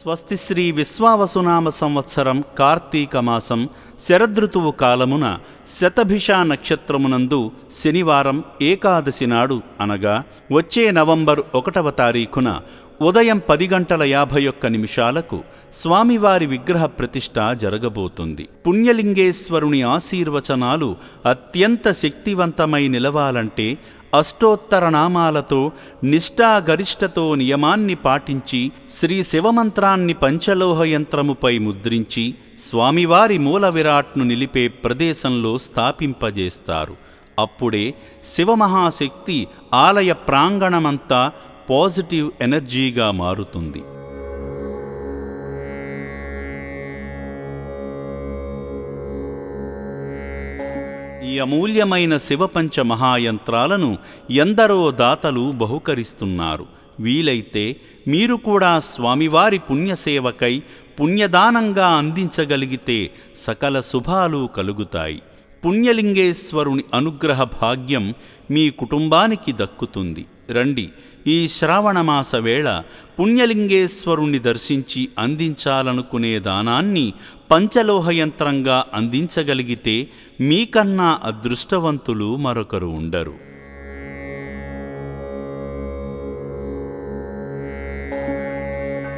స్వస్తి శ్రీ విశ్వావసునామ సంవత్సరం కార్తీక మాసం శరదృతువు కాలమున శతభిషా నక్షత్రమునందు శనివారం ఏకాదశి నాడు అనగా వచ్చే నవంబర్ ఒకటవ తారీఖున ఉదయం పది గంటల యాభై ఒక్క నిమిషాలకు స్వామివారి విగ్రహ ప్రతిష్ఠ జరగబోతుంది. పుణ్యలింగేశ్వరుని ఆశీర్వచనాలు అత్యంత శక్తివంతమై నిలవాలంటే అష్టోత్తర నామాలతో నిష్ఠాగరిష్టతో నియమాన్ని పాటించి శ్రీ శివమంత్రాన్ని పంచలోహ యంత్రముపై ముద్రించి స్వామివారి మూల విరాట్ను నిలిపే ప్రదేశంలో స్థాపింపజేస్తారు. అప్పుడే శివమహాశక్తి ఆలయ ప్రాంగణమంతా పాజిటివ్ ఎనర్జీగా మారుతుంది. ఈ అమూల్యమైన శివపంచ మహాయంత్రాలను ఎందరో దాతలు బహుకరిస్తున్నారు. వీలైతే మీరు కూడా స్వామివారి పుణ్యసేవకై పుణ్యదానంగా అందించగలిగితే సకల శుభాలు కలుగుతాయి. పుణ్యలింగేశ్వరుని అనుగ్రహ భాగ్యం మీ కుటుంబానికి దక్కుతుంది. రండి ఈ శ్రావణమాస వేళ పుణ్యలింగేశ్వరుణ్ణి దర్శించి అందించాలనుకునే దానాన్ని పంచలోహ యంత్రంగా అందించగలిగితే మీకన్నా అదృష్టవంతులు మరొకరు ఉండరు.